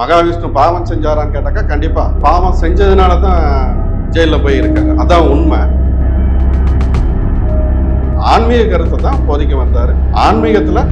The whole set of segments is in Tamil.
மகாவிஷ்ணு பாவம் செஞ்சாரான்னு கேட்டாக்கா கண்டிப்பா. பாவம் செஞ்சதுனால தான் ஜெயிலில் போய் இருக்காரு. அதான் உண்மை. ஆன்மீக கருத்தை தான் போதிக்க வந்தார். ஆன்மீகத்தில்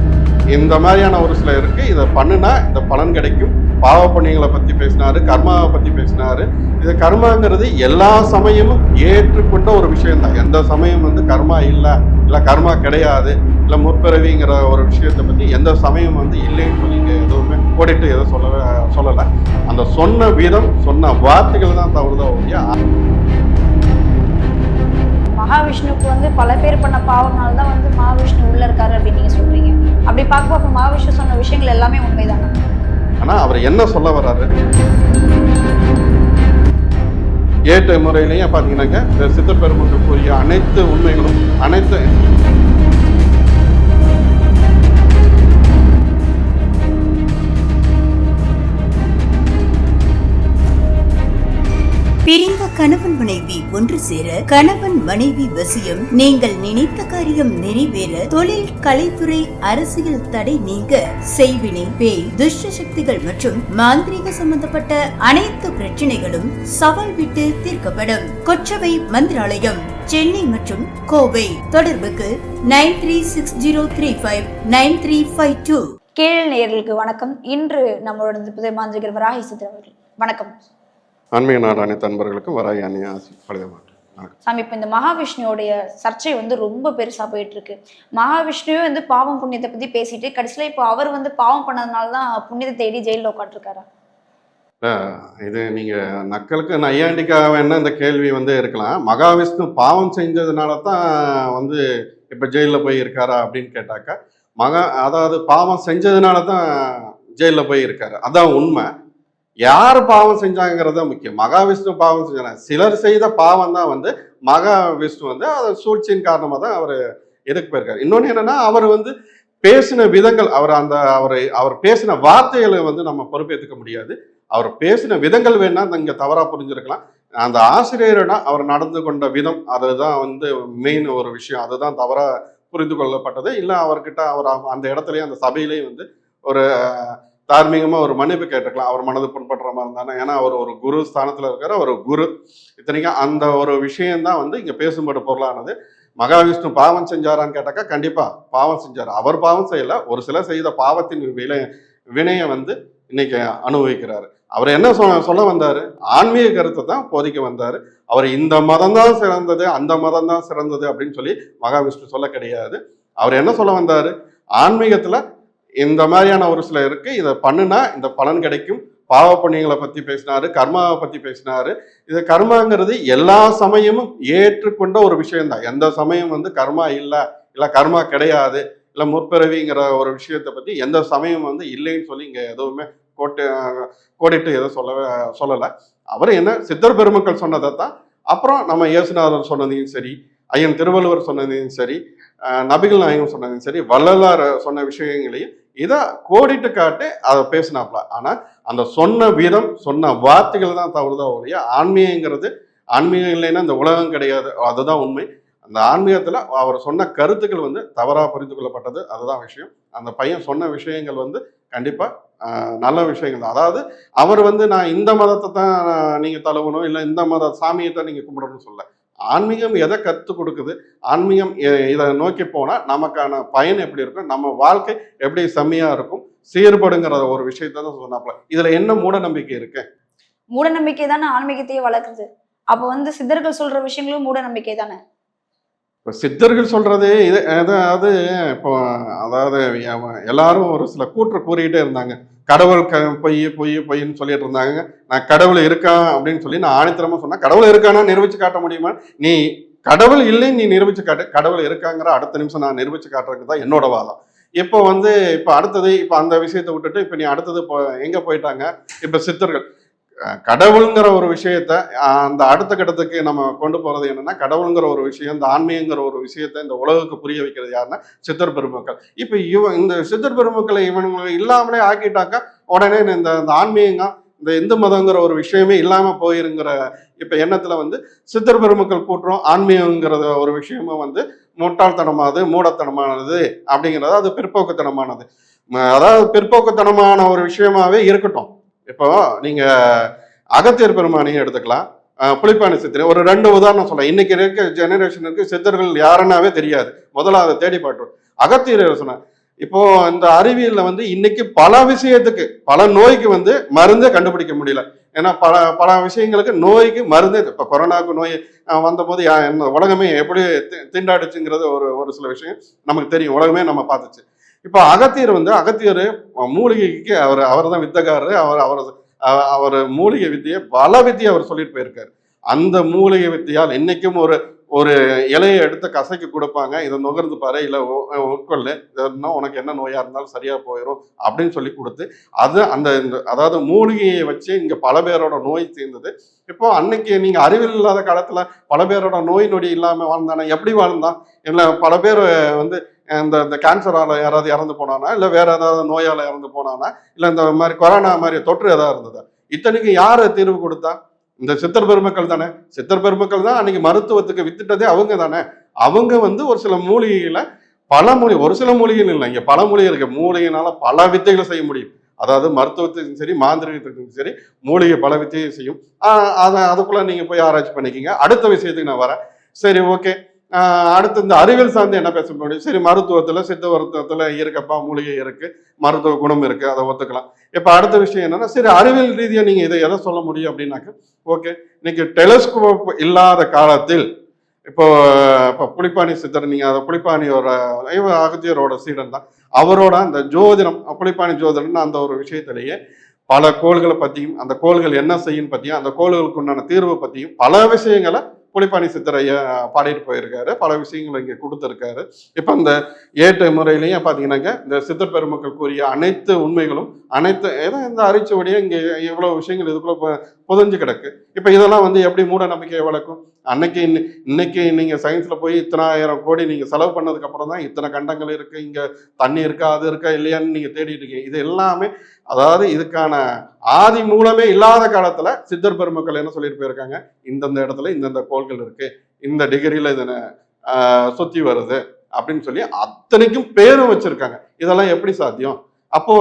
இந்த மாதிரியான ஒரு சில இருக்கு. இதை பண்ணுனா இந்த பலன் கிடைக்கும். பாவ புண்ணியங்களை பற்றி பேசினாரு கர்மாவை பற்றி பேசினாரு. இது கர்மாங்கிறது எல்லா சமயமும் ஏற்றுக்கொண்ட ஒரு விஷயம்தான். எந்த சமயம் வந்து கர்மா இல்லை இல்லை கர்மா கிடையாது இல்லை முற்பிறவிங்கிற ஒரு விஷயத்தை பற்றி எந்த சமயம் வந்து இல்லைன்னு சொல்லி எதுவுமே கோடிட்டு எதுவும் சொல்லவே சொல்லலை. அந்த சொன்ன விதம் சொன்ன வார்த்தைகள் தான் தவறுதா ஒழிய மகாவிஷ்ணுவுக்கு வந்து பல பேர் பண்ண பாவனால தான் வந்து மகாவிஷ்ணு உள்ள இருக்காரு அப்படின்னு நீங்க சொல்றீங்க. அப்படி பார்க்கும்போது அப்ப மகாவிஷ்ணு சொன்ன விஷயங்கள் எல்லாமே உண்மைதானா? ஆனா அவர் என்ன சொல்ல வர்றாரு? ஏற்ற முறையிலையும் பார்த்தீங்கன்னாக்க இந்த சித்தர் பெருமக்கள் கூறிய அனைத்து உண்மைகளும் அனைத்து கணவன் மனைவி ஒன்று சேர கணவன் மனைவி வசியம். நீங்கள் நினைத்த காரியம் நிறைவேற தொழில் கலைத்துறை அரசியல் தடை நீங்க செய்வினை பேய் துஷ்ட சக்திகள் மற்றும் மாந்திரீக சம்பந்தப்பட்ட அனைத்து பிரச்சனைகளும் சவால் விட்டு தீர்க்கப்படும். கொச்சவை மந்திராலயம் சென்னை மற்றும் கோவை. தொடர்புக்கு nine three six zero three five nine three five two. கீழ் நேர்களுக்கு வணக்கம். இன்று நம்மளோட புதை மாந்திரிகர் வராகி சித்தர் வணக்கம். ஆன்மீக நாடு அனைத்து அன்பர்களுக்கும் வராய் அன்னைய ஆசி வணக்கம். சாமி இப்போ இந்த மகாவிஷ்ணுவோடைய சர்ச்சை வந்து ரொம்ப பெருசா போயிட்டு இருக்கு மகாவிஷ்ணுவே வந்து பாவம் புண்ணியத்தை பத்தி பேசிட்டு கடைசியில இப்போ அவர் வந்து பாவம் பண்ணதுனால தான் புண்ணியத்தை தேடி ஜெயிலில் உட்காந்துருக்காரா இது நீங்க நக்கலுக்கு நையாண்டிக்காக வேணா இந்த கேள்வி வந்து இருக்கலாம். மகாவிஷ்ணு பாவம் செஞ்சதுனால தான் வந்து இப்ப ஜெயிலில் போய் இருக்காரா அப்படின்னு கேட்டாக்கா மகா அதாவது பாவம் செஞ்சதுனால தான் ஜெயிலில் போய் இருக்காரு அதான் உண்மை. யார் பாவம் செஞ்சாங்கிறத தான் முக்கியம். மகாவிஷ்ணு பாவம் செஞ்சாங்க. சிலர் செய்த பாவம் தான் வந்து மகாவிஷ்ணு வந்து அதை சூழ்ச்சியின் காரணமாக தான் அவர் எதுக்கு போயிருக்காரு. இன்னொன்று என்னன்னா அவர் வந்து பேசின விதங்கள் அவர் அந்த அவர் அவர் பேசின வார்த்தைகளை வந்து நம்ம பொறுப்பேற்றுக்க முடியாது. அவர் பேசின விதங்கள் வேணா இங்கே தவறாக புரிஞ்சிருக்கலாம். அந்த ஆசிரியர்னா அவர் நடந்து கொண்ட விதம் அதுதான் வந்து மெயின் ஒரு விஷயம். அதுதான் தவறாக புரிந்து கொள்ளப்பட்டது. இல்லை அவர்கிட்ட அவர் அந்த இடத்துலயே அந்த சபையிலேயே வந்து ஒரு தார்மீகமாக ஒரு மன்னிப்பு கேட்டுக்கலாம் அவர் மனது புண்படுற மாதிரி இருந்தானே ஏன்னா அவர் ஒரு குரு ஸ்தானத்தில் இருக்கிற ஒரு குரு. இத்தனைக்கும் அந்த ஒரு விஷயம்தான் வந்து இங்கே பேசும்படு பொருளானது. மகாவிஷ்ணு பாவம் செஞ்சாரான்னு கேட்டாக்கா கண்டிப்பாக பாவம் செஞ்சார். அவர் பாவம் செய்யலை. ஒரு சிலர் செய்த பாவத்தின் விலை வினையை வந்து இன்னைக்கு அனுபவிக்கிறாரு. அவர் என்ன சொல்ல சொல்ல வந்தார்? ஆன்மீக கருத்தை தான் போதிக்க வந்தார். அவர் இந்த மதம் தான் சிறந்தது அந்த மதம் தான் சிறந்தது அப்படின்னு சொல்லி மகாவிஷ்ணு சொல்ல கிடையாது. அவர் என்ன சொல்ல வந்தார்? ஆன்மீகத்தில் இந்த மாதிரியான ஒரு சில இருக்கு. இதை பண்ணுனா இந்த பலன் கிடைக்கும். பாவ புண்ணியங்களை பத்தி பேசினாரு கர்மாவை பத்தி பேசினாரு. இது கர்மாங்கிறது எல்லா சமயமும் ஏற்றுக்கொண்ட ஒரு விஷயம்தான். எந்த சமயம் வந்து கர்மா இல்லை இல்லை கர்மா கிடையாது இல்லை முற்பிறவிங்கிற ஒரு விஷயத்தை பத்தி எந்த சமயம் வந்து இல்லைன்னு சொல்லி இங்க எதுவுமே கோட்டு கோடிட்டு எதுவும் சொல்லவே சொல்லலை. அவர் என்ன சித்தர் பெருமக்கள் சொன்னதை தான். அப்புறம் நம்ம இயேசுநாதர் சொன்னதையும் சரி ஐயன் திருவள்ளுவர் சொன்னதையும் சரி நபிகள் நாயகம் சொன்னதையும் சரி வள்ளலார் சொன்ன விஷயங்களையும் இதை கோடிட்டு காட்டு அதை பேசினாப்ல ஆனால் அந்த சொன்ன விதம் சொன்ன வார்த்தைகள் தான் தவறுதா ஒழிய ஆன்மீகங்கிறது ஆன்மீகம் இல்லைன்னா இந்த உலகம் கிடையாது. அதுதான் உண்மை. அந்த ஆன்மீகத்தில் அவர் சொன்ன கருத்துக்கள் வந்து தவறாக புரிந்து கொள்ளப்பட்டது. அதுதான் விஷயம். அந்த பையன் சொன்ன விஷயங்கள் வந்து கண்டிப்பாக நல்ல விஷயங்கள் தான். அதாவது அவர் வந்து நான் இந்த மதத்தை தான் நீங்கள் தழுவணும் இல்லை இந்த மத சாமியை தான் நீங்கள் கும்பிடணும்னு சொல்ல ஆன்மீகம் எதை கற்றுக் கொடுக்குது? ஆன்மீகம் இதை நோக்கி போனால் நமக்கான பயன் எப்படி இருக்கும்? நம்ம வாழ்க்கை எப்படி செம்மையாக இருக்கும்? சீர்படுங்கிற ஒரு விஷயத்தை தான் சொன்னாப்ல இதில் என்ன மூட நம்பிக்கை இருக்கு? மூட நம்பிக்கை தானே ஆன்மீகத்தையே வளர்க்குது. அப்போ வந்து சித்தர்கள் சொல்கிற விஷயங்களும் மூட நம்பிக்கை தானே? இப்போ சித்தர்கள் சொல்கிறது இது அதாவது இப்போ அதாவது எல்லாரும் ஒரு சில கூற்று கூறிக்கிட்டே இருந்தாங்க. கடவுள் க பொய் பொய் பொய்ன்னு சொல்லிட்டு இருந்தாங்க. நான் கடவுள் இருக்கான் அப்படின்னு சொல்லி நான் ஆணித்தரமாக சொன்னேன் கடவுள் இருக்கானா நிரூபிச்சு காட்ட முடியுமா? நீ கடவுள் இல்லைன்னு நீ நிரூபிச்சு காட்டு கடவுள் இருக்காங்கிற அடுத்த நிமிஷம் நான் நிரூபிச்சு காட்டுறதுக்கு தான் என்னோட வாதம். இப்போ வந்து இப்போ அடுத்தது இப்போ அந்த விஷயத்தை விட்டுட்டு இப்போ நீ அடுத்தது இப்போ எங்கே போயிட்டாங்க? இப்போ சித்தர்கள். கடவுளுங்கிற ஒரு விஷயத்த அந்த அடுத்த கட்டத்துக்கு நம்ம கொண்டு போறது என்னன்னா கடவுளுங்கிற ஒரு விஷயம் இந்த ஆன்மீகங்கிற ஒரு விஷயத்த இந்த உலகுக்கு புரிய வைக்கிறது யாருன்னா சித்தர் பெருமக்கள். இப்போ இவ இந்த சித்தர் பெருமக்களை இவனுங்களை இல்லாமலே ஆக்கிட்டாக்கா உடனே இந்த இந்த ஆன்மீகம் இந்த இந்து மதங்கிற ஒரு விஷயமே இல்லாம போயிருங்கிற இப்ப எண்ணத்துல வந்து சித்தர் பெருமக்கள் கூட்டுறோம் ஆன்மீகங்கிற ஒரு விஷயமும் வந்து முட்டாள்தனமானது மூடத்தனமானது அப்படிங்கிறது அது பிற்போக்குத்தனமானது. அதாவது பிற்போக்குத்தனமான ஒரு விஷயமாவே இருக்கட்டும். இப்போ நீங்க அகத்தியர் பெருமானையும் எடுத்துக்கலாம். புளிப்பானி புலிப்பாணி சித்திரை ஒரு ரெண்டு உதாரணம் சொல்லலாம். இன்னைக்கு இருக்க ஜெனரேஷனுக்கு சித்தர்கள் யாருன்னாவே தெரியாது. முதல்ல அதை தேடி பாட்டு அகத்தியர் சொன்ன இப்போ இந்த அறிவியல்ல வந்து இன்னைக்கு பல விஷயத்துக்கு பல நோய்க்கு வந்து மருந்தே கண்டுபிடிக்க முடியல. ஏன்னா பல பல விஷயங்களுக்கு நோய்க்கு மருந்தே இப்போ கொரோனாவுக்கு நோய் வந்தபோது யா- என்ன உலகமே எப்படி தி- திண்டாடுச்சுங்கிறது ஒரு ஒரு சில விஷயம் நமக்கு தெரியும். உலகமே நம்ம பார்த்துச்சு. இப்போ அகத்தியர் வந்து அகத்தியர் மூலிகைக்கு அவர் அவர் தான் வித்தகாரர். அவர் அவர் அவர் மூலிகை வித்தியை பல வித்தியை அவர் சொல்லிட்டு போயிருக்காரு. அந்த மூலிகை வித்தியால் இன்னைக்கும் ஒரு ஒரு இலையை எடுத்து கசைக்கு கொடுப்பாங்க. இதை நுகர்ந்து பாரு இல்லை உட்கொள்ளு. இதன்னா உனக்கு என்ன நோயாக இருந்தாலும் சரியாக போயிடும் அப்படின்னு சொல்லி கொடுத்து அது அந்த இந்த- அதாவது மூலிகையை வச்சு இங்கே பல பேரோட நோய் தீர்ந்தது. இப்போ அன்னைக்கு நீங்கள் அறிவியல் இல்லாத காலத்தில் பல பேரோட நோய் நொடி இல்லாமல் வாழ்ந்தானே? எப்படி வாழ்ந்தான்? இல்லை பல பேர் வந்து இந்த இந்த கேன்சரால் யாராவது இறந்து போனானா இல்லை வேற ஏதாவது நோயால் இறந்து போனானா இல்லை இந்த மாதிரி கொரோனா மாதிரி தொற்று ஏதாவது இருந்ததா? இத்தனைக்கு யார் தீர்வு கொடுத்தா? இந்த சித்தர் பெருமக்கள் தானே. சித்தர் பெருமக்கள் தான் அன்னைக்கு மருத்துவத்துக்கு வித்துட்டதே அவங்க தானே. அவங்க வந்து ஒரு சில மூலிகையில பல மூலிகை ஒரு சில மொழிகள் இல்லை இங்கே பல மூலிகை இருக்கு. மூலிகைனால பல வித்தைகளை செய்ய முடியும். அதாவது மருத்துவத்துக்கும் சரி மாந்திரிகத்துக்கும் சரி மூலிகை பல வித்தையும் செய்யும். அதை அதுக்குள்ள நீங்க போய் ஆராய்ச்சி பண்ணிக்கிங்க. அடுத்த விஷயத்துக்கு நான் வரேன். சரி ஓகே அடுத்து இந்த அறிவியல் சார்ந்து என்ன பேச முடியும்? சரி மருத்துவத்துல சித்த மருத்துவத்துல இருக்கப்பா மூலிகை இருக்கு மருத்துவ குணம் இருக்கு அதை ஒத்துக்கலாம். இப்ப அடுத்த விஷயம் என்னன்னா சரி அறிவியல் ரீதியா நீங்க இதை எதை சொல்ல முடியும் அப்படின்னாக்க ஓகே இன்னைக்கு டெலஸ்கோப் இல்லாத காலத்தில் இப்போ இப்போ புளிப்பாணி சித்தர் நீங்கள் அதை புளிப்பாணியோட அகத்தியரோட சீடன் தான். அவரோட அந்த ஜோதிடம் புளிப்பாணி ஜோதிடம்னு அந்த ஒரு விஷயத்திலேயே பல கோள்களை பற்றியும் அந்த கோள்கள் என்ன செய்யும் பற்றியும் அந்த கோள்களுக்கு உண்டான தீர்வு பற்றியும் பல விஷயங்களை புலிப்பாணி சித்தரைய பாடிட்டு போயிருக்காரு. பல விஷயங்களை இங்கே கொடுத்துருக்காரு. இப்போ இந்த ஏட்டு முறையிலையும் பார்த்தீங்கன்னாக்க இந்த சித்தர் பெருமக்கள் கூறிய அனைத்து உண்மைகளும் அனைத்து ஏதோ இந்த அரிச்சுவடியும் இங்கே எவ்வளோ விஷயங்கள் இதுக்குள்ள புதைஞ்சு கிடக்கு. இப்போ இதெல்லாம் வந்து எப்படி மூட நம்பிக்கையை வளர்க்கும்? அன்னைக்கு இன்னைக்கு நீங்கள் சயின்ஸில் போய் இத்தனாயிரம் கோடி நீங்கள் செலவு பண்ணதுக்கு அப்புறம் தான் இத்தனை கண்டங்கள் இருக்குது இங்கே தண்ணி இருக்கா அது இருக்கா இல்லையான்னு நீங்கள் தேடிட்டு இருக்கீங்க. இது எல்லாமே அதாவது இதுக்கான ஆதி மூலமே இல்லாத காலத்தில் சித்தர் பெருமக்கள் என்ன சொல்லிட்டு போயிருக்காங்க? இந்தந்த இடத்துல இந்தந்த கோள்கள் இருக்குது இந்த டிகிரியில் இதனை சுற்றி வருது அப்படின்னு சொல்லி அத்தனைக்கும் பேரும் வச்சிருக்காங்க. இதெல்லாம் எப்படி சாத்தியம்? அப்போ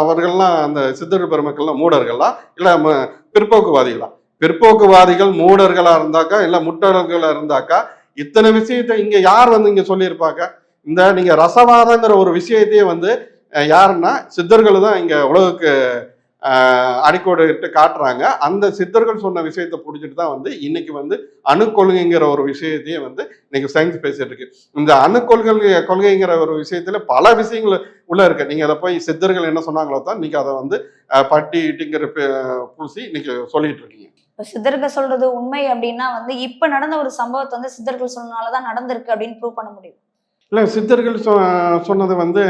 அவர்கள்லாம் அந்த சித்தர் பெருமக்கள்லாம் மூடர்கள்லாம் இல்லை பிற்போக்குவாதிகள்? பிற்போக்குவாதிகளா பிற்போக்குவாதிகள் மூடர்களா இருந்தாக்கா இல்ல முட்டர்களா இருந்தாக்கா இத்தனை விஷயத்தை இங்க யார் வந்து இங்க சொல்லியிருப்பாங்க? இந்த நீங்க ரசவாதங்கிற ஒரு விஷயத்தையே வந்து யாருன்னா சித்தர்கள் தான் இங்க உலகுக்கு அடிக்கோடு இட்டு காட்டுறாங்க. அந்த சித்தர்கள் சொன்ன விஷயத்தை பிடிச்சிட்டு தான் வந்து இன்னைக்கு வந்து அணுக்கொள்கைங்கிற ஒரு விஷயத்தையே வந்து இன்னைக்கு சயின்ஸ் பேசிட்டு இருக்கு. இந்த அணுக்கொள்கை கொள்கைங்கிற ஒரு விஷயத்துல பல விஷயங்கள் உள்ள இருக்கு. நீங்க அதை போய் சித்தர்கள் என்ன சொன்னாங்களோ தான் நீங்க அதை வந்து அஹ், பட்டி பே- பூசி இன்னைக்கு சொல்லிட்டு இருக்கீங்க. இப்போ சித்தர்கள் சொல்றது உண்மை அப்படின்னா வந்து இப்ப நடந்த ஒரு சம்பவத்தை வந்து சித்தர்கள் சொன்னனாலதான் நடந்திருக்கு அப்படின்னு ப்ரூவ் பண்ண முடியும். இல்ல சித்தர்கள் சொ சொன்னது வந்து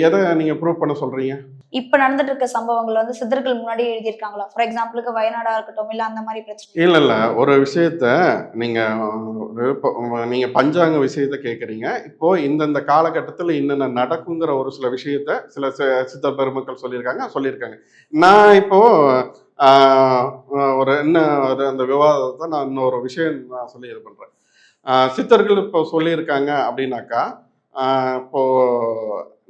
எதை நீங்க ப்ரூவ் பண்ண சொல்றீங்க? இப்ப நடந்துட்டு இருக்க சம்பவங்கள் வந்து சித்தர்கள் முன்னாடி எழுதியிருக்காங்களா? ஃபார் எக்ஸாம்பிளுக்கு வயநாடா இருக்கட்டும் இல்ல அந்த மாதிரி பிரச்சனை. இல்ல இல்ல. ஒரு விஷயத்த நீங்க ஒரு இப்போ நீங்க பஞ்சாங்க விஷயத்த கேக்குறீங்க. இப்போ இந்தந்த காலகட்டத்தில் என்னென்ன நடக்குங்கிற ஒரு சில விஷயத்த சில சி- சித்த பெருமக்கள் சொல்லியிருக்காங்க சொல்லியிருக்காங்க. நான் இப்போ ஆஹ், ஒரு என்ன ஒரு அந்த விவாதத்தை நான் இன்னொரு விஷயம் நான் சொல்லி இது பண்ணுறேன் சித்தர்கள் இப்போ சொல்லியிருக்காங்க அப்படின்னாக்கா இப்போது இப்போ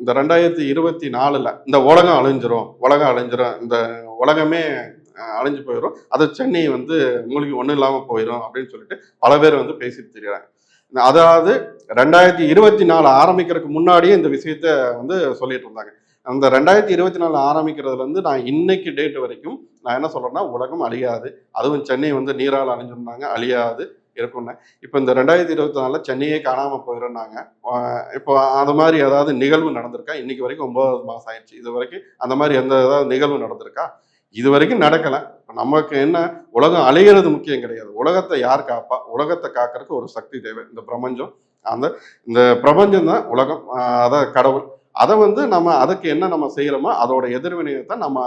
இந்த ரெண்டாயிரத்தி இருபத்தி நாலில் இந்த உலகம் அழிஞ்சிரும் உலகம் அழிஞ்சிரும் இந்த உலகமே அழிஞ்சு போயிடும் அது சென்னை வந்து மூலிகை ஒன்றும் இல்லாமல் போயிடும் அப்படின்னு சொல்லிட்டு பல பேர் வந்து பேசிட்டு தெரியுறாங்க. அதாவது ரெண்டாயிரத்தி இருபத்தி நாலு ஆரம்பிக்கிறதுக்கு முன்னாடியே இந்த விஷயத்த வந்து சொல்லிட்டு இருந்தாங்க. அந்த ரெண்டாயிரத்தி இருபத்தி நாலு ஆரம்பிக்கிறதுலேருந்து நான் இன்னைக்கு டேட் வரைக்கும் நான் என்ன சொல்கிறேன்னா உலகம் அழியாது. அதுவும் சென்னை வந்து நீரால் அழிஞ்சிருந்தாங்க அழியாது இருக்கும்னு. இப்போ இந்த ரெண்டாயிரத்தி இருபத்தி நாலில் சென்னையே காணாமல் போயிருந்தாங்க. இப்போ அது மாதிரி ஏதாவது நிகழ்வு நடந்திருக்கா? இன்னைக்கு வரைக்கும் ஒன்பதாவது மாதம் ஆயிடுச்சு. இது வரைக்கும் அந்த மாதிரி எந்த ஏதாவது நிகழ்வு நடந்திருக்கா? இது வரைக்கும் நடக்கலை. இப்போ நமக்கு என்ன உலகம் அழிகிறது முக்கியம் கிடையாது. உலகத்தை யார் காப்பா? உலகத்தை காக்கிறதுக்கு ஒரு சக்தி தேவை. இந்த பிரபஞ்சம் அந்த இந்த பிரபஞ்சம் தான் உலகம் அதான் கடவுள். அதை வந்து நம்ம அதுக்கு என்ன நம்ம செய்கிறோமோ அதோட எதிர்வினையை தான் நம்ம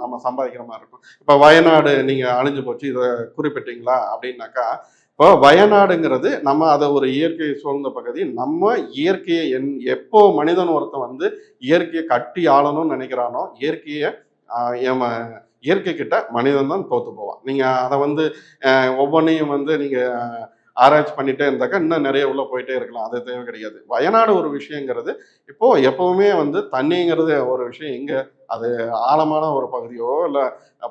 நம்ம சம்பாதிக்கிற மாதிரி இருக்கும். இப்போ வயநாடு நீங்கள் அழிஞ்சு போச்சு இதை குறிப்பிட்டீங்களா? அப்படின்னாக்கா இப்போ வயநாடுங்கிறது நம்ம அதை ஒரு இயற்கை சூழ்ந்த பகுதி. நம்ம இயற்கையை என் எப்போ மனிதன் ஒருத்தன் வந்து இயற்கையை கட்டி ஆளணும்னு நினைக்கிறானோ இயற்கையை ஆஹ் ஏம இயற்கை கிட்ட மனிதன் தான் தோத்து போவான். நீங்கள் அதை வந்து ஒவ்வொன்றையும் வந்து நீங்கள் ஆராய்ச்சி பண்ணிட்டே இருந்தாக்கா இன்னும் நிறைய உள்ள போயிட்டே இருக்கலாம். அது தேவை கிடையாது. வயநாடு ஒரு விஷயங்கிறது இப்போ எப்பவுமே வந்து தண்ணிங்கிறது ஒரு விஷயம். எங்க அது ஆழமான ஒரு பகுதியோ இல்லை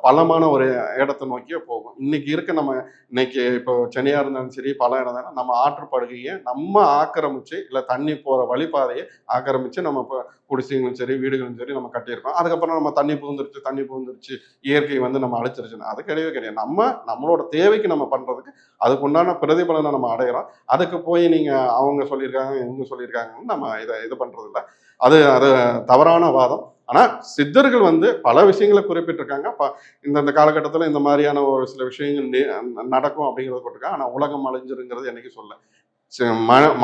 பள்ளமான ஒரு இடத்தை நோக்கியோ போகும். இன்னைக்கு இருக்க நம்ம இன்னைக்கு இப்போ சென்னையாக இருந்தாலும் சரி பல இருந்தாலும் நம்ம ஆற்றுப்படுகையை நம்ம ஆக்கிரமிச்சு இல்லை தண்ணி போகிற வழிபாதையை ஆக்கிரமிச்சு நம்ம இப்போ குடிசைகளும் சரி வீடுகளும் சரி நம்ம கட்டியிருக்கோம். அதுக்கப்புறம் நம்ம தண்ணி புகுந்துருச்சு தண்ணி புகுந்துருச்சு இயற்கை வந்து நம்ம அழிச்சிருச்சுன்னா. அது கிடையவே கிடையாது. நம்ம நம்மளோட தேவைக்கு நம்ம பண்ணுறதுக்கு அதுக்கு உண்டான பிரதிபலனை நம்ம அடையிறோம். அதுக்கு போய் நீங்கள் அவங்க சொல்லியிருக்காங்க இவங்க சொல்லியிருக்காங்கன்னு நம்ம இதை இது பண்ணுறதில்ல அது அது தவறான வாதம். ஆனால் சித்தர்கள் வந்து பல விஷயங்களை குறிப்பிட்டிருக்காங்க. ப இந்தந்த காலகட்டத்தில் இந்த மாதிரியான ஒரு சில விஷயங்கள் நடக்கும் அப்படிங்கிறத போட்டிருக்காங்க. ஆனால் உலகம் அழிஞ்சிருங்கிறது என்னைக்கு சொல்ல.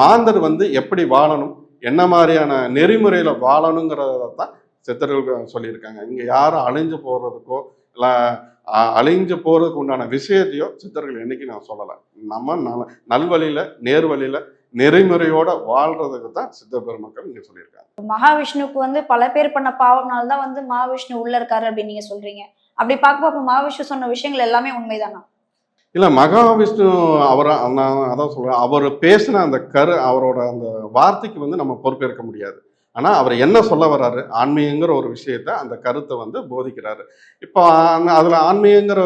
மாந்தர் வந்து எப்படி வாழணும் என்ன மாதிரியான நெறிமுறையில் வாழணுங்கிறத தான் சித்தர்கள் சொல்லியிருக்காங்க. இங்கே யாரும் அழிஞ்சு போகிறதுக்கோ இல்லை அழிஞ்சு போகிறதுக்கு உண்டான விஷயத்தையோ சித்தர்கள் என்றைக்கு நான் சொல்லலை. நம்ம நல் நல்வழியில் நேர்வழியில் நெறிமுறையோட வாழ்றதுக்கு தான் சித்த பெருமக்கள் இங்கே சொல்லியிருக்காங்க. மகாவிஷ்ணுவுக்கு வந்து பல பேர் பண்ண பாவம்னால தான் வந்து மகாவிஷ்ணு உள்ள இருக்காரு அப்படின்னு நீங்க சொல்றீங்க. அப்படி பார்க்கும்போது அப்ப மகாவிஷ்ணு சொன்ன விஷயங்கள் எல்லாமே உண்மைதானா? இல்லை மகாவிஷ்ணு அவரை நான் அதான் சொல்கிறேன் அவர் பேசின அந்த கரு அவரோட அந்த வார்த்தைக்கு வந்து நம்ம பொறுப்பேற்க முடியாது. ஆனால் அவர் என்ன சொல்ல வர்றாரு? ஆன்மீகங்கிற ஒரு விஷயத்த அந்த கருத்தை வந்து போதிக்கிறாரு. இப்போ அதில் ஆன்மீகங்கிற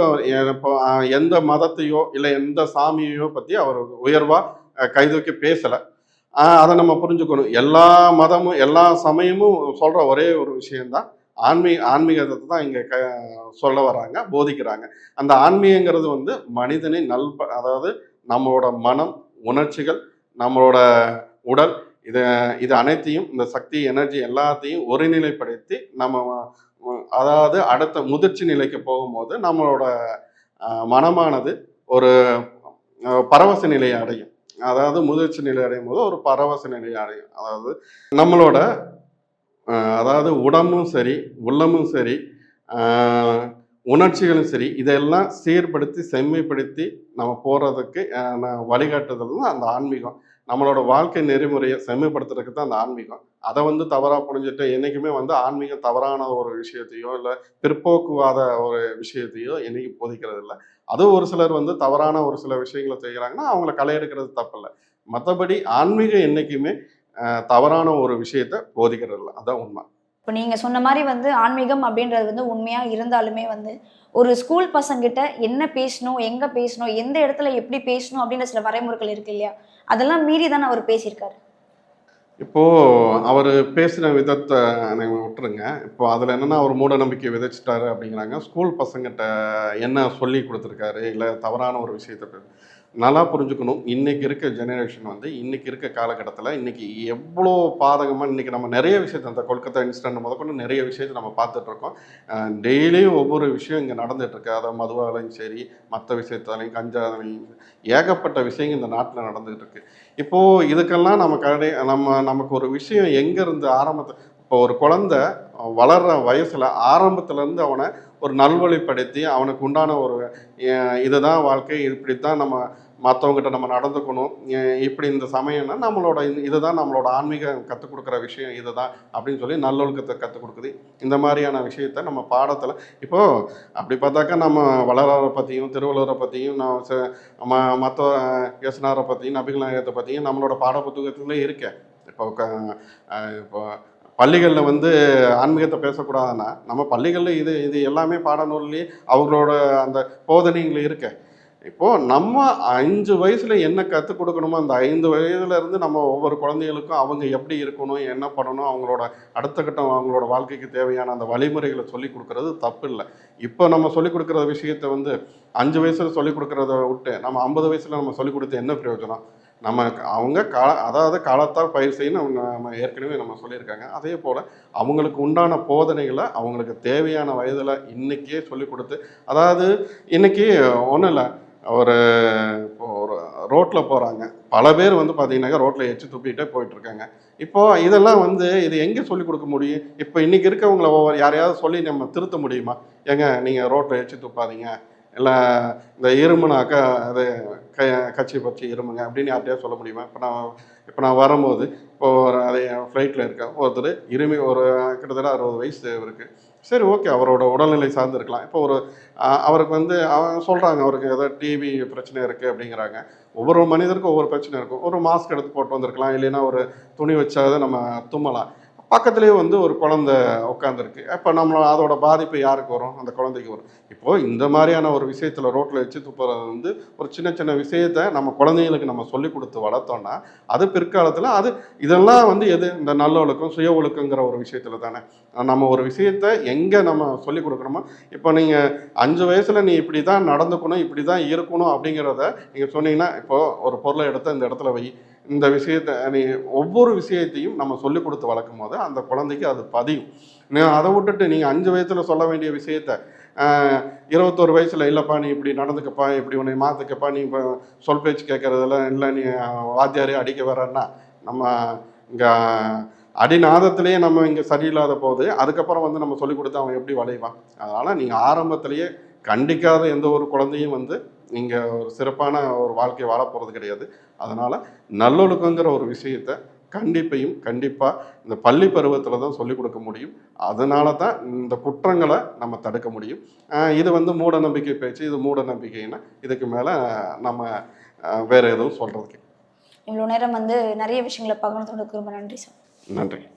இப்போ எந்த மதத்தையோ இல்லை எந்த சாமியையோ பற்றி அவர் உயர்வாக கைதூக்கி பேசலை. அதை நம்ம புரிஞ்சுக்கணும். எல்லா மதமும் எல்லா சமயமும் சொல்கிற ஒரே ஒரு விஷயந்தான் ஆன்மீக ஆன்மீகத்தை தான் இங்கே க சொல்ல வராங்க போதிக்கிறாங்க. அந்த ஆன்மீகங்கிறது வந்து மனிதனை நல் அதாவது நம்மளோட மனம் உணர்ச்சிகள் நம்மளோட உடல் இதை இது அனைத்தையும் இந்த சக்தி எனர்ஜி எல்லாத்தையும் ஒருநிலைப்படுத்தி நம்ம அதாவது அடுத்த முதிர்ச்சி நிலைக்கு போகும்போது நம்மளோட மனமானது ஒரு பரவச நிலையை அடையும். அதாவது முதிர்ச்சி நிலை அடையும் போது ஒரு பரவச நிலை அடையும். அதாவது நம்மளோட அதாவது உடம்பும் சரி உள்ளமும் சரி உணர்ச்சிகளும் சரி இதெல்லாம் சீர்படுத்தி செம்மைப்படுத்தி நம்ம போகிறதுக்கு வழிகாட்டுதல் தான் அந்த ஆன்மீகம். நம்மளோட வாழ்க்கை நெறிமுறையை செம்மைப்படுத்துறதுக்கு தான் அந்த ஆன்மீகம். அதை வந்து தவறாக புரிஞ்சுட்டு என்றைக்குமே வந்து ஆன்மீகம் தவறான ஒரு விஷயத்தையோ இல்லை பிற்போக்குவாத ஒரு விஷயத்தையோ என்னைக்கு போதிக்கிறது இல்லை அது ஒரு சிலர் வந்து தவறான ஒரு சில விஷயங்களை செய்கிறாங்கன்னா அவங்கள களை எடுக்கிறது தப்பில்லை. மற்றபடி ஆன்மீகம் என்றைக்குமே தவறான ஒரு விஷயத்த போதிக்கிறது இல்லை அதான் உண்மை. இப்போ நீங்கள் சொன்ன மாதிரி வந்து ஆன்மீகம் அப்படின்றது வந்து உண்மையாக இருந்தாலுமே வந்து ஒரு ஸ்கூல் பசங்கிட்ட என்ன பேசணும் எங்கே பேசணும் எந்த இடத்துல எப்படி பேசணும் அப்படின்ற சில வரைமுறைகள் இருக்கு இல்லையா? அதெல்லாம் மீறி தானே அவர் பேசியிருக்காரு? இப்போ அவர் பேசின விதத்தை எனக்கு விட்டுருங்க. இப்போ அதில் என்னன்னா அவர் மூட நம்பிக்கை விதைச்சிட்டாரு அப்படிங்கிறாங்க. ஸ்கூல் பசங்கிட்ட என்ன சொல்லி கொடுத்துருக்காரு? இல்லை தவறான ஒரு விஷயத்தை நல்லா புரிஞ்சுக்கணும். இன்றைக்கி இருக்க ஜெனரேஷன் வந்து இன்றைக்கி இருக்க காலகட்டத்தில் இன்றைக்கி எவ்வளோ பாதகமாக இன்றைக்கி நம்ம நிறைய விஷயத்தை அந்த கொல்கத்தா இன்சிடென்ட் முதற்கொண்டு நிறைய விஷயத்தை நம்ம பார்த்துட்ருக்கோம் டெய்லியும் ஒவ்வொரு விஷயம் இங்கே நடந்துகிட்ருக்கு அதை மதுவாலையும் சரி மற்ற விஷயத்தாலையும் கஞ்சாலையும் ஏகப்பட்ட விஷயங்கள் இந்த நாட்டில் நடந்துகிட்டு இருக்கு. இப்போது இதுக்கெல்லாம் நம்ம கடை நம்ம நமக்கு ஒரு விஷயம் எங்கேருந்து ஆரம்பத்தை இப்போ ஒரு குழந்தை வளர்ற வயசில் ஆரம்பத்துலேருந்து அவனை ஒரு நல்வழிப்படுத்தி அவனுக்கு உண்டான ஒரு இதுதான் வாழ்க்கை. இப்படி தான் நம்ம மற்றவங்ககிட்ட நம்ம நடந்துக்கணும். இப்படி இந்த சமயம்னா நம்மளோட இதுதான் நம்மளோட ஆன்மீகம் கற்றுக் கொடுக்குற விஷயம் இதுதான் அப்படின்னு சொல்லி நல்லொழுக்கத்தை கற்றுக் கொடுக்குது. இந்த மாதிரியான விஷயத்த நம்ம பாடத்தில் இப்போது அப்படி பார்த்தாக்கா நம்ம வளரரை பற்றியும் திருவள்ளுவரை பற்றியும் நான் ச- ம மற்ற யோசனாரை பற்றியும் நபிகள் நாயகத்தை பற்றியும் நம்மளோட பாட புத்தகத்துல இருக்கேன். இப்போ இப்போ பள்ளிகளில் வந்து ஆன்மீகத்தை பேசக்கூடாதுன்னா நம்ம பள்ளிகளில் இது இது எல்லாமே பாடநூல்லையே அவங்களோட அந்த போதனைகள் இருக்க. இப்போது நம்ம அஞ்சு வயசில் என்ன கற்றுக் கொடுக்கணுமோ அந்த ஐந்து வயதுலேருந்து நம்ம ஒவ்வொரு குழந்தைகளுக்கும் அவங்க எப்படி இருக்கணும் என்ன பண்ணணும் அவங்களோட அடுத்த கட்டம் அவங்களோட வாழ்க்கைக்கு தேவையான அந்த வழிமுறைகளை சொல்லி கொடுக்கறது தப்பு இல்லை இப்போ நம்ம சொல்லி கொடுக்குற விஷயத்த வந்து அஞ்சு வயசில் சொல்லி கொடுக்குறத விட்டு நம்ம ஐம்பது வயசில் நம்ம சொல்லி கொடுத்து என்ன பிரயோஜனம்? நம்ம அவங்க கால அதாவது காலத்தால் பயிர் செய்யணும் அவங்க நம்ம ஏற்கனவே நம்ம சொல்லியிருக்காங்க. அதே போல் அவங்களுக்கு உண்டான போதனைகளை அவங்களுக்கு தேவையான வயதில் இன்றைக்கே சொல்லி கொடுத்து அதாவது இன்னைக்கு ஒன்றும் இல்லை ஒரு இப்போ ஒரு ரோட்டில் போகிறாங்க பல பேர் வந்து பார்த்தீங்கன்னாக்கா ரோட்டில் எச்சு துப்பிக்கிட்டே போயிட்டுருக்காங்க. இப்போது இதெல்லாம் வந்து இது எங்கே சொல்லிக் கொடுக்க முடியும்? இப்போ இன்றைக்கி இருக்கவங்கள ஒவ்வொரு யாரையாவது சொல்லி நம்ம திருத்த முடியுமா? ஏங்க நீங்கள் ரோட்டில் எச்சு துப்பாதீங்க. இல்லை இந்த இருமுனாக்கா அது க கட்சி பற்றி இருமுங்க. அப்படின்னு யார்கிட்டயா சொல்ல முடியுமா? இப்போ நான் இப்போ நான் வரும்போது இப்போ ஒரு அதே ஃப்ளைட்டில் இருக்கேன் ஒருத்தர் இருமி ஒரு கிட்டத்தட்ட அறுபது வயசு இருக்கு சரி ஓகே அவரோட உடல்நிலை சார்ந்து இருக்கலாம் இப்போ ஒரு அவருக்கு வந்து அவன் சொல்கிறாங்க அவருக்கு ஏதோ டிவி பிரச்சனை இருக்குது அப்படிங்கிறாங்க. ஒவ்வொரு மனிதருக்கும் ஒவ்வொரு பிரச்சனை இருக்கும். ஒரு மாஸ்க் எடுத்து போட்டு வந்திருக்கலாம். இல்லைன்னா ஒரு துணி வச்சாத நம்ம தும்மலாம். பக்கத்துலேயே வந்து ஒரு குழந்தை உட்காந்துருக்கு அப்போ நம்ம அதோட பாதிப்பு யாருக்கு வரும்? அந்த குழந்தைக்கு வரும். இப்போது இந்த மாதிரியான ஒரு விஷயத்தில் ரோட்டில் வச்சு துப்புறது வந்து ஒரு சின்ன சின்ன விஷயத்த நம்ம குழந்தைங்களுக்கு நம்ம சொல்லி கொடுத்து வளர்த்தோம்னா அது பிற்காலத்தில் அது இதெல்லாம் வந்து எது? இந்த நல்ல ஒழுக்கம் சுய ஒழுக்கங்கிற ஒரு விஷயத்தில் தானே. நம்ம ஒரு விஷயத்த எங்கே நம்ம சொல்லி கொடுக்குறோமோ இப்போ நீங்கள் அஞ்சு வயசில் நீ இப்படி தான் நடந்துக்கணும் இப்படி தான் இருக்கணும் அப்படிங்கிறத நீங்கள் சொன்னீங்கன்னா இப்போது ஒரு பொருளை எடுத்து இந்த இடத்துல வை. இந்த விஷயத்தை நீ ஒவ்வொரு விஷயத்தையும் நம்ம சொல்லிக் கொடுத்து வளர்க்கும் போது அந்த குழந்தைக்கு அது பதியும். நீ அதை விட்டுட்டு நீங்கள் அஞ்சு வயசில் சொல்ல வேண்டிய விஷயத்த இருபத்தோரு வயசில் இல்லைப்பா நீ இப்படி நடந்துக்கப்பா இப்படி உன்னை மாற்றுக்கப்பா நீ இப்போ சொல் பேச்சு கேட்குறதெல்லாம் இல்லை நீ வாத்தியாரே அடிக்க வரன்னா நம்ம இங்கே அடிநாதத்திலேயே நம்ம இங்கே சரியில்லாத போது அதுக்கப்புறம் வந்து நம்ம சொல்லிக் கொடுத்து அவன் எப்படி வளைவான்? அதனால் நீங்கள் ஆரம்பத்திலேயே கண்டிக்காத எந்த ஒரு குழந்தையும் வந்து நீங்கள் ஒரு சிறப்பான ஒரு வாழ்க்கை வாழ போகிறது கிடையாது. அதனால் நல்லொழுக்கங்கிற ஒரு விஷயத்த கண்டிப்பையும் கண்டிப்பாக இந்த பள்ளி பருவத்தில் தான் சொல்லிக் கொடுக்க முடியும். அதனால தான் இந்த குற்றங்களை நம்ம தடுக்க முடியும். இது வந்து மூட நம்பிக்கை பேச்சு இது மூட நம்பிக்கைன்னா இதுக்கு மேலே நம்ம வேற எதுவும் சொல்கிறதுக்கு இவ்வளோ நேரம் வந்து நிறைய விஷயங்களை பகிர்ந்ததுக்கு ரொம்ப நன்றி சார். நன்றி.